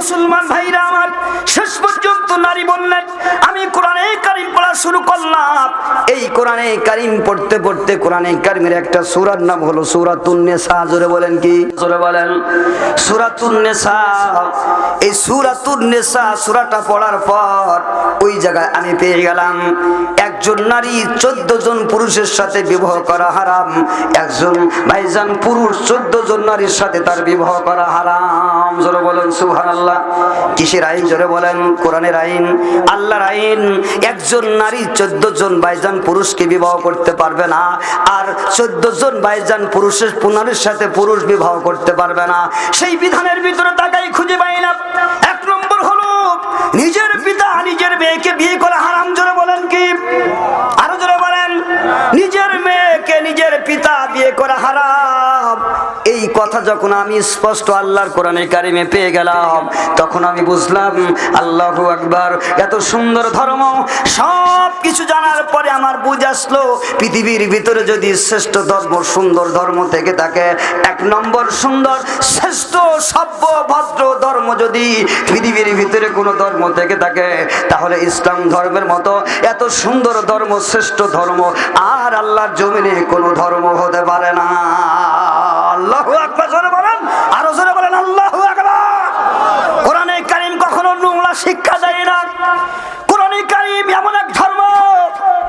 মুসলমান ভাইরা আমার শেষ পর্যন্ত নারী বললেন আমি কোরআনে শুরু করলাম। এই কোরআনে কারিম পড়তে পড়তে কোরআনে কারিমের একটা সুরার নাম হলো সূরাতুন নিসা। জোরে বলেন কি? জোরে বলেন। সূরাতুন নিসা। এই সূরাতুন নিসা সূরাটা পড়ার পর ওই জায়গায় আমি পেয়ে গেলাম একজন নারী চোদ্দ জন পুরুষের সাথে বিবাহ করা হারাম একজন ভাইজান পুরুষ চোদ্দ জন নারীর সাথে তার বিবাহ করা হারাম। জোরে বলেন সুহান আল্লাহ কিসের আইন? জোরে বলেন কোরআনের আইন। আল্লাহর আইন একজন নারী চোদ্দ জন ভাইজান পুরুষকে বিবাহ করতে পারবে না, আর চোদ্দ জন ভাইজান পুরুষের পুনারের সাথে পুরুষ বিবাহ করতে পারবে না। সেই বিধানের ভিতরে তাকাই খুঁজে পাই না। এক নম্বর হলো, নিজের পিতা নিজের মেয়েকে বিয়ে করা হারাম, জোরে বলেন কি? আরও জোরে বলেন, নিজের মেয়েকে নিজের পিতা বিয়ে করা হারাম। যখন আমি স্পষ্ট আল্লাহর কোরআনে কারিমে পেয়ে গেলাম, তখন আমি বুঝলাম, আল্লাহ আকবার, এত সুন্দর ধর্ম। সব কিছু জানার পরে আমার বুঝ আসলো, পৃথিবীর ভিতরে যদি শ্রেষ্ঠ ধর্ম সুন্দর ধর্ম থেকে থাকে, এক নম্বর সুন্দর, শ্রেষ্ঠ সভ্য ভদ্র ধর্ম যদি পৃথিবীর ভিতরে কোনো ধর্ম থেকে থাকে, তাহলে ইসলাম ধর্মের মতো এত সুন্দর ধর্ম, শ্রেষ্ঠ ধর্ম, আর আল্লাহর জমিনে কোনো ধর্ম হতে পারে না আল্লাহ আকবার জোরে বলেন আরও জোরে বলেন আল্লাহ কোরআনে কারিম কখনো শিক্ষা দেয় না। কোরআনে কারিম এমন এক ধর্ম,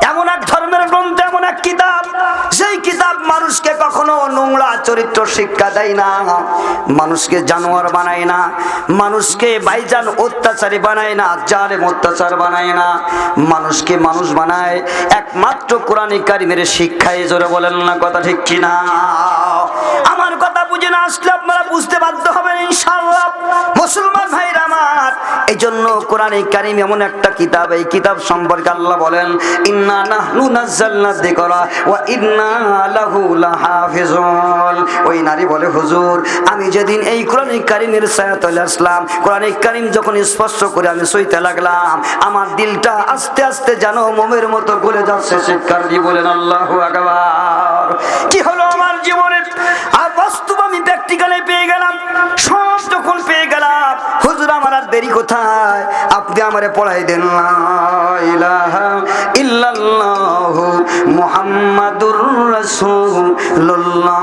এমন এক ধর্মের গ্রন্থ, এমন এক কিতাব। সেই কিতাব মানুষকে কখনো নোংরা চরিত্র শিক্ষা দেয় না। মানুষকে জানোয়ার বানায় না। মানুষকে বাইজান অত্যাচারী বানায় না, জালেম অত্যাচার বানায় না। মানুষকে মানুষ বানায় একমাত্র কোরআন কারিমের শিক্ষায়। জোরে বলেন না কথা ঠিক কিনা? ইনশাআল্লাহ। মুসলমান ভাইরা আমার এই জন্য কারিম এমন একটা কিতাব, এই কিতাব সম্পর্কে আল্লাহ বলেন, ইন্না নাহনু নাযালনা যিকরা ওয়া ইন্না লাহু লাহাফিজুন। ওই নারী বলে, হুজুর, আমি যেদিন এই কোরআন কারিমের ছায়াতলে আসলাম, কোরআন কারিম যখন স্পর্শ করে আমি সইতে লাগলাম, আমার দিলটা আস্তে আস্তে যেন মোমের মতো গলে যাচ্ছে। শিক্ষার দিয়ে বলেন, আল্লাহু আকবার। কি হলো আমার জীবনে? দেরি কোথায়? আপনি আমারে পড়াই দেন ইল্লাল্লাহ মুহাম্মাদুর রাসূলুল্লাহ।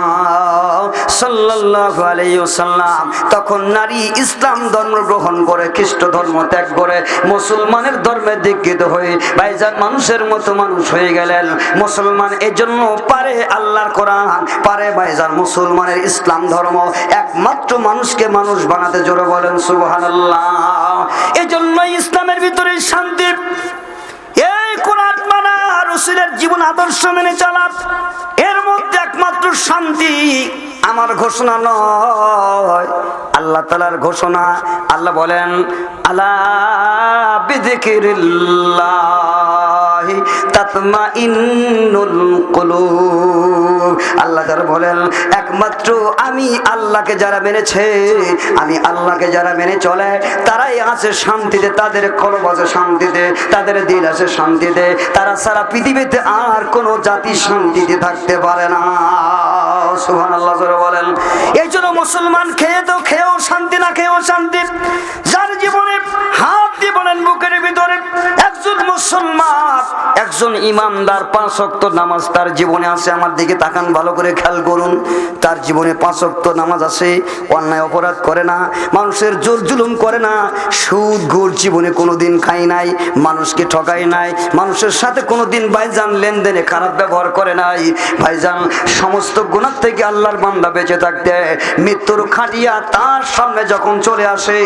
সাল্লাল্লাহু আলাইহি ওয়াসাল্লাম, তখন নারী ইসলাম ধর্ম গ্রহণ করে, খ্রিস্ট ধর্ম ত্যাগ করে, মুসলমানের ধর্মে দীক্ষিত হয়ে ভাইজান মানুষের মতো মানুষ হয়ে গেলেন। মুসলমান এজন্য পারে আল্লাহর কোরআন, পারে ভাইজান মুসলমানের ইসলাম ধর্ম। একমাত্র মানুষকে মানুষ বানাতে জোরে বলেন, সুবহানাল্লাহ। এজন্য ইসলামের ভিতরে শান্তি। এই কোরআন মানা রসুলের জীবন আদর্শ মেনে চালা, এর মধ্যে একমাত্র শান্তি। আমার ঘোষণা নয়। আল্লাহ তালার ঘোষণা, আল্লাহ বলেন আল্লাহ আল্লাহ যারা বলেন, একমাত্র আমি আল্লাহকে যারা মেনেছে, আমি আল্লাহকে যারা মেনে চলে, তারাই আছে শান্তিতে, তাদের কলব আছে শান্তিতে, তাদের দিল আছে শান্তিতে। তারা সারা পৃথিবীতে আর কোনো জাতি শান্তিতে থাকতে পারে না। মুসলমান খেয়ে তো খেয়েও শান্তি না, খেয়েও শান্তি। যার জীবনে হাত দিয়ে বলেন, বুকের ভিতরে মুসলমান। একজন ইমানদার পাঁচ অক্ত নামাজ তার জীবনে আছে, আমার দিকে তাকান, ভালো করে খেয়াল করুন। তার জীবনে পাঁচ অক্ত নামাজ আছে, অন্যায় অপরাধ করে না, মানুষের জোর জুলুম করে না, সুদ ঘুর জীবনে কোনোদিন খাই নাই, মানুষকে ঠকাই নাই, মানুষের সাথে কোনোদিন ভাইজান লেনদেনে খারাপ ব্যবহার করে নাই। ভাইজান, সমস্ত গুণার থেকে আল্লাহর বান্দা বেঁচে থাকতে, মৃত্যুর খাটিয়া তার সামনে যখন চলে আসে,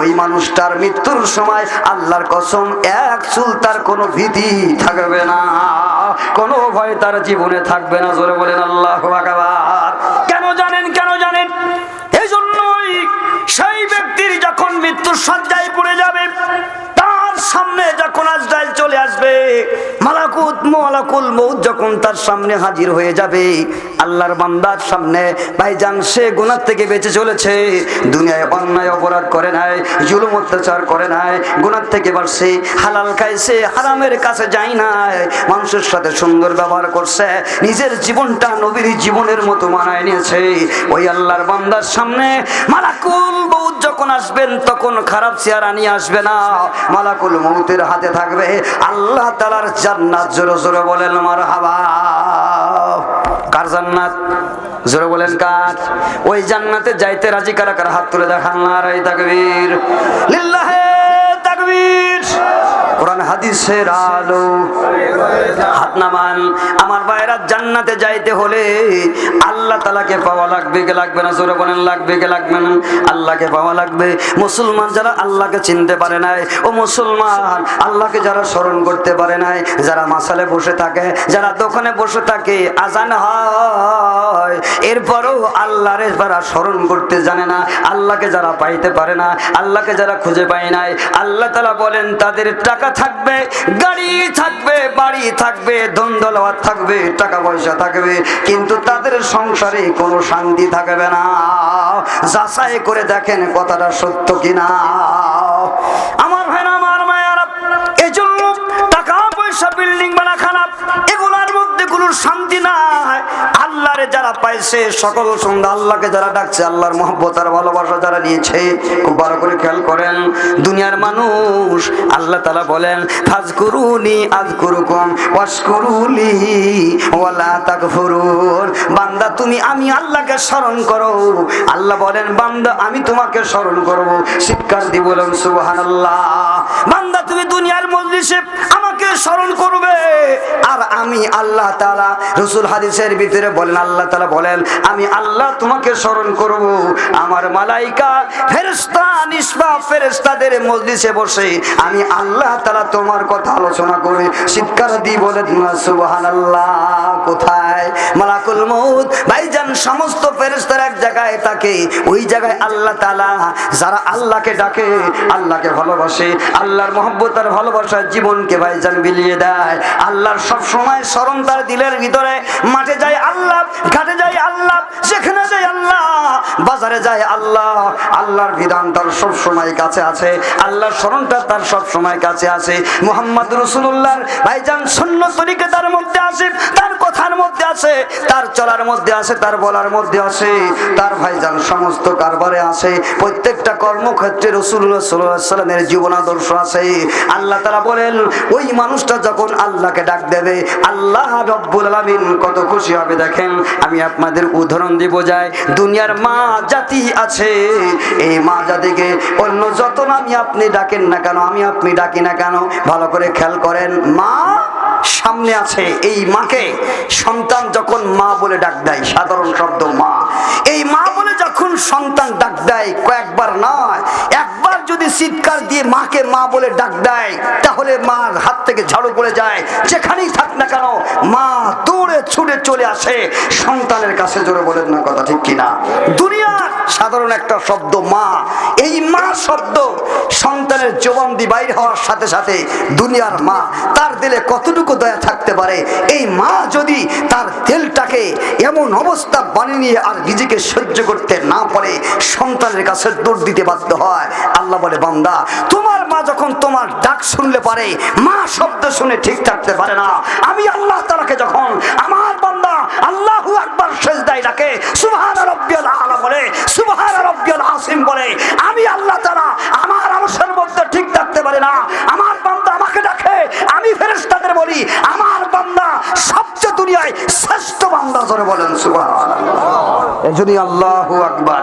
ওই মানুষটার মৃত্যুর সময় আল্লাহর কসম, এক চুল তার কোনো ভীতি থাকবে না। কোনো ভয় তার জীবনে থাকবে না। জোরে বলেন, আল্লাহ কেন জানেন কেন জানেন? এই জন্যই সেই ব্যক্তির যখন মৃত্যুর সজ্জায় পড়ে যাবে, তার সামনে যখন আজরাইল চলে আসবে। মালাকুত মালাকুল মৌত যখন তার সামনে হাজির হয়ে যাবে, আল্লাহর বান্দার সামনে, ভাইজান, সে গুনার থেকে বেঁচে চলেছে। দুনিয়ায় অন্যায় অপরাধ করে নাই, জুলুম অত্যাচার করে নাই গুনার থেকে বাড়ছে হালাল খাইছে, হারামের কাছে যায় নাই। মানুষের সাথে সুন্দর ব্যবহার করছে, নিজের জীবনটা নবীর জীবনের মতো মানায় নিয়েছে। ওই আল্লাহর বান্দার সামনে মালাকুল মৌত যখন আসবেন, তখন খারাপ চেহারা নিয়ে আসবে না। মালাকুল মৌতের হাতে থাকবে আল্লাহ তালার জান্নাত জোরে জোরে বলেন আমার হাবা কার জান্নাত? জোরে বলেন কার? ওই জান্নাতে যাইতে রাজি কারা কার? হাত তুলে দেখান নারাই তাকবীর। লিল্লাহে তাকবীর। কোরআন হাদিসের আলো। হাত নামান। আমার ভাইরা জান্নাতে যাইতে হলে আল্লাহ তালাকে পাওয়া লাগবে, কে লাগবে না? জোরে বলেন, লাগবে, কে লাগবে না? আল্লাহকে পাওয়া লাগবে। মুসলমান যারা আল্লাহকে চিনতে পারে নাই, ও মুসলমান, আল্লাহকে যারা স্মরণ করতে পারে নাই, যারা মাসালে বসে থাকে, যারা দোকানে বসে থাকে, আজান হয়, এরপরও আল্লাহর যারা স্মরণ করতে জানে না, আল্লাহকে যারা পাইতে পারে না, আল্লাহকে যারা খুঁজে পায় নাই, আল্লাহ তালা বলেন, তাদের টাকা থাকবে, গাড়ি থাকবে, বাড়ি থাকবে ধন দৌলত থাকবে, টাকা পয়সা থাকবে, কিন্তু তাদের সংসারে কোনো শান্তি থাকবে না। যাচাই করে দেখেন কথাটা সত্য কিনা। আমার ভাই আমার মায়ের এই জন্য টাকা পয়সা বিল্ডিং বানা খারাপ এগুলার মধ্যে কোনো শান্তি নাই আল্লাহরে যারা পাইছে, সকল সন্ধ্যা আল্লাহকে যারা ডাকছে, আল্লাহর মহব্বত আর ভালোবাসা যারা নিয়েছে, খুব ভালো করে খেয়াল করেন। দুনিয়ার মানুষ, আল্লাহ তালা বলেন ফাজ করুনি আজ করুকম ওয়াসকুরুলি ওয়ালা তাকফুরুন। বান্দা, তুমি আমি আল্লাহকে স্মরণ করো। আল্লাহ বলেন, বান্দা, আমি তোমাকে স্মরণ করব। শিক্ষার দি বলেন, সুবহানাল্লাহ। তুমি দুনিয়ার মজলিসে আমাকে স্মরণ করবে। আর আমি আল্লাহ তাআলা, রসুল হাদিসের ভিতরে বলেন, আল্লাহ তালা বলেন, আমি আল্লাহ তোমাকে স্মরণ করব। আমার মালাইকা, ফেরেশতা নিসবা ফেরেশতাদের মজলিসে বসে আমি আল্লাহ তালা তোমার কথা আলোচনা করে শিক্ষার দি বলেন সুবহানাল্লাহ, কোথায়? মালাকুল মউত। ভাইজান, সমস্ত ফেরেশতার এক জায়গায় থাকে, ওই জায়গায় আল্লাহ তালা যারা আল্লাহকে ডাকে, আল্লাহকে ভালোবাসে, আল্লাহর মহব্বত আর ভালোবাসার জীবনকে ভাইজান বিলিয়ে দেয়। আল্লাহর সব সময় স্মরণ তার দিলের ভিতরে। মাঠে যায় আল্লাহ, ঘাটে যায় আল্লাহ, সেখানে যায় আল্লাহ, বাজারে যায় আল্লাহ। আল্লাহর বিধান তার সব সময় কাছে আছে। আল্লাহর স্মরণটা তার সব সময় কাছে আছে। মোহাম্মদ রসুল্লাহর ভাইজান শূন্য তরিকে তার মধ্যে তার চলার মধ্যে আছে তার বলার মধ্যে আছে তার ভাইজান সমস্ত কারবারে আছে প্রত্যেকটা কর্মক্ষেত্রে সাল্লামের জীবন আদর্শ আছে। আল্লাহ তারা বলেন, ওই মানুষটা যখন আল্লাহকে ডাক দেবে, আল্লাহ রব্বুল আলামিন কত খুশি হবে, দেখেন, আমি আপনাদের উদাহরণ দিব যায় দুনিয়ার মা জাতি আছে, এই মা জাতিকে অন্য যত আমি আপনি ডাকেন না কেন, আমি আপনি ডাকি না কেন, ভালো করে খেয়াল করেন, মা সামনে আছে এই মাকে। সন্তান যখন মা বলে ডাক দেয়, সাধারণ শব্দ মা। এই মা বলে সন্তান ডাক দেয় কয়েকবার নয়, একবার যদি চিৎকার দিয়ে মাকে মা বলে ডাক দেয়, তাহলে মার হাত থেকে ঝাড়ু পড়ে যায়। যেখানেই থাক না কেন, মা দৌড়ে ছুটে চলে আসে। সন্তানের কাছে জোরে বলেন না কথা ঠিক কিনা? দুনিয়ার সাধারণ একটা শব্দ মা। এই মা শব্দ সন্তানের জবান দি বাইর হওয়ার সাথে সাথে দুনিয়ার মা তার দিলে কতটুকু দয়া থাকতে পারে? এই মা যদি তার তেলটাকে এমন অবস্থা বানিয়ে আর নিজেকে সহ্য করতে না পারে সন্তানের কাছে দৌড় দিতে বাধ্য হয়। আল্লাহ বলে, বান্দা, তোমার মা যখন তোমার ডাক শুনলে পারে, মা শব্দ শুনে ঠিক থাকতে পারে না। আমি আল্লাহ তালাকে যখন আমার বান্দা আল্লাহু আকবার সেজদায় ডাকে, সুবহান রব্বিয়াল আলা বলে, সুবহান রব্বিয়াল আসিম বলে, আমি আল্লাহ তাআলা আমার আরশের মধ্যে ঠিক থাকতে পারে না। আমার বান্দা আমাকে ডাকে, আমি ফেরেশতাদের বলি, আমার বান্দা সবচেয়ে দুনিয়ায় শ্রেষ্ঠ বান্দা ধরে বলেন সুবহানাল্লাহ এজন্য আল্লাহু আকবার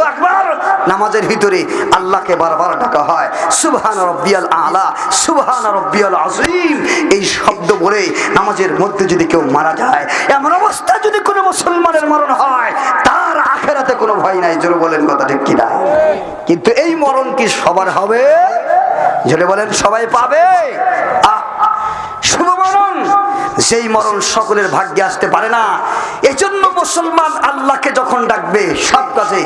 আকবার। নামাজের ভিতরে আল্লাহকে বারবার ডাকা হয় সুবহান রব্বিয়াল আলা সুবহান রব্বিয়াল আজিম এই শব্দ বলে নামাজের মধ্যে যদি কেউ মারা যায় এমন অবস্থা যদি কোনো মুসলমানের মরণ হয় তার আখেরাতে কোনো ভয় নাই। জোরে বলেন কথা ঠিক কিনা? কিন্তু এই মরণ কি সবার হবে? জোরে বলেন সবাই পাবে? আহ, শুভ মরণ। সেই মরণ সকলের ভাগ্যে আসতে পারে না। এই জন্য মুসলমান আল্লাহকে যখন ডাকবে সব কাছে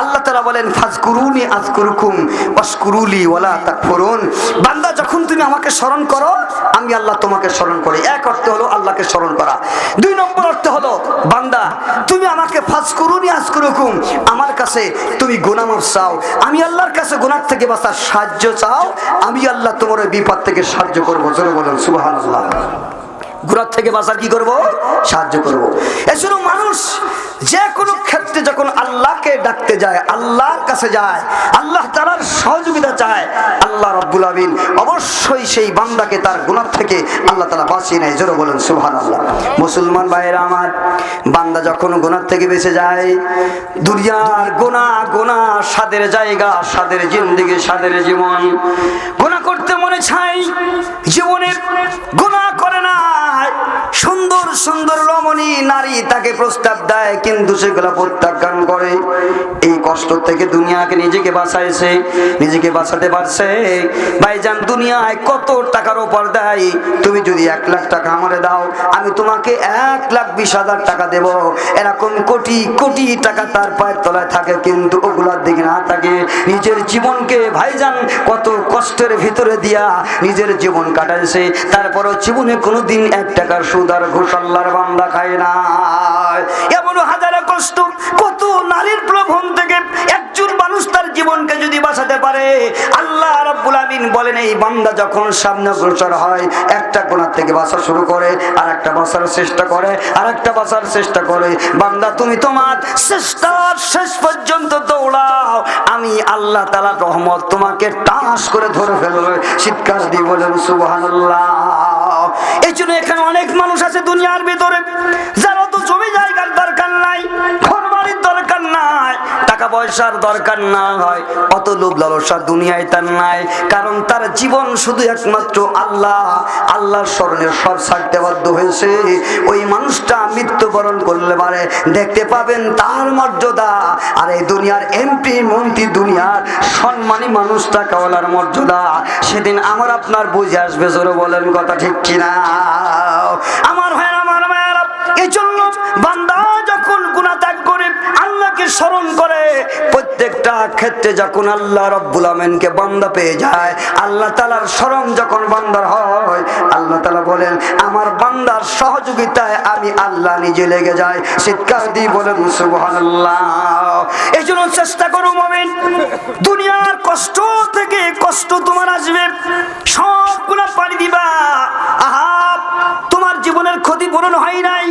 আল্লাহ তারা বলেন, ফাজকুরুনি আজকুরুকুম ওয়াসকুরুলি ওয়ালা তাকফুরুন। বান্দা, যখন তুমি আমাকে স্মরণ করো, আমি আল্লাহ তোমাকে স্মরণ করি। এক অর্থ হলো আল্লাহকে স্মরণ করা। দুই নম্বর অর্থ হলো, বান্দা, তুমি আমাকে ফাজকুরুনি আজকুরুকুম আমার কাছে তুমি গুনাহ মাফ চাও। আমি আল্লাহর কাছে গুনাহ থেকে বাঁচার সাহায্য চাও। আমি আল্লাহ তোমার বিপদ থেকে সাহায্য করব। জোরে বলেন, সুবহানাল্লাহ। গুণার থেকে বাঁচার কি করব? সাহায্য করব। এজন্য মানুষ যে কোনো ক্ষেত্রে যখন আল্লাহকে ডাকতে যায়, আল্লাহর কাছে যায়, আল্লাহ তালার সহযোগিতা চায়, আল্লাহ রব্বুল আমিন অবশ্যই সেই বান্দাকে তার গুণার থেকে আল্লাহ তালা বাঁচিয়ে নেয়। জোরে বলেন সুহান আল্লাহ মুসলমান ভাইয়েরা আমার, বান্দা যখন গুণার থেকে বেঁচে যায়, দুনিয়ার গোনা গোনা সাদের জায়গা সাদের জিন্দিগি সাদের জীবন। গোনা করতে মনে চাই জীবনের গোনা করে না। সুন্দর সুন্দর রমণী নারী তাকে প্রস্তাব দেয়, কিন্তু সেগুলো প্রত্যাখ্যান করে। এই কষ্ট থেকে দুনিয়াকে নিজেকে বাঁচাইছে, নিজেকে বাঁচাতে পারছে। ভাইজান, দুনিয়ায় কত টাকার ওপর দেয়? তুমি যদি এক লাখ টাকা আমারে দাও, আমি তোমাকে এক লাখ বিশ হাজার টাকা দেব। এরকম কোটি কোটি টাকা তার পায়ের তলায় থাকে, কিন্তু ওগুলার দিকে না থাকে। নিজের জীবনকে ভাইজান কত কষ্টের ভিতরে দিয়া নিজের জীবন কাটাইছে। তারপরও জীবনে কোনোদিন এক টাকার সুদ আর ঘুষ আল্লাহর বান্দা খায় না এমন হাজারে কষ্ট কত নারীর প্রভন থেকে একজন মানুষ তার জীবনকে যদি বাঁচাতে পারে। আল্লাহ রাব্বুল আমিন বলেন, এই বান্দা যখন সামনে অগ্রসর হয়, একটা কোণার থেকে বাঁচা শুরু করে আর একটা বাঁচার চেষ্টা করে আর একটা বাঁচার চেষ্টা করে। বান্দা, তুমি তোমার চেষ্টার শেষ পর্যন্ত দৌড়াও। আমি আল্লাহ তালা রহমত তোমাকে টাস করে ধরে ফেলবে। চিৎকার দিয়ে বলেন, সুবহানাল্লাহ। এই জন্য এখানে অনেক মানুষ আছে দুনিয়ার ভিতরে। যারা তো জমি জায়গার দরকার নাই ঘর বাড়ির টাকা পয়সার দরকার না হয়। অত লোভ লালসা দুনিয়ায় তার নাই। কারণ তার জীবন শুধু একমাত্র আল্লাহ। আল্লাহর স্মরণে সব ছাড়তে বাধ্য হয়েছে। ওই মানুষটা মৃত্যুবরণ করলে পারে। দেখতে পাবেন তার মর্যাদা। আর এই দুনিয়ার এমপি, মন্ত্রী দুনিয়ার সম্মানী মানুষটা কাওয়ালার মর্যাদা। সেদিন আমার আপনার বুঝে আসবে, জোরে বলেন কথা ঠিক কিনা। আমার ভাইয়ের স্মরণ করে। প্রত্যেকটা ক্ষেত্রে যখন আল্লাহ রব্বুল আমিনকে বান্দা পেয়ে যায়, আল্লাহ তালার স্মরণ যখন বান্দার হয়, আল্লাহ তালা বলেন, আমার বান্দার সহযোগিতায় আমি আল্লাহ নিজে লেগে যাই। শীতকাল দিয়ে বলেন এই জন্য চেষ্টা করো মমিন। দুনিয়ার কষ্ট থেকে কষ্ট তোমার আসবে। সবগুলা পাড়ি দিবা। আহা, তোমার জীবনের ক্ষতিপূরণ হয় নাই।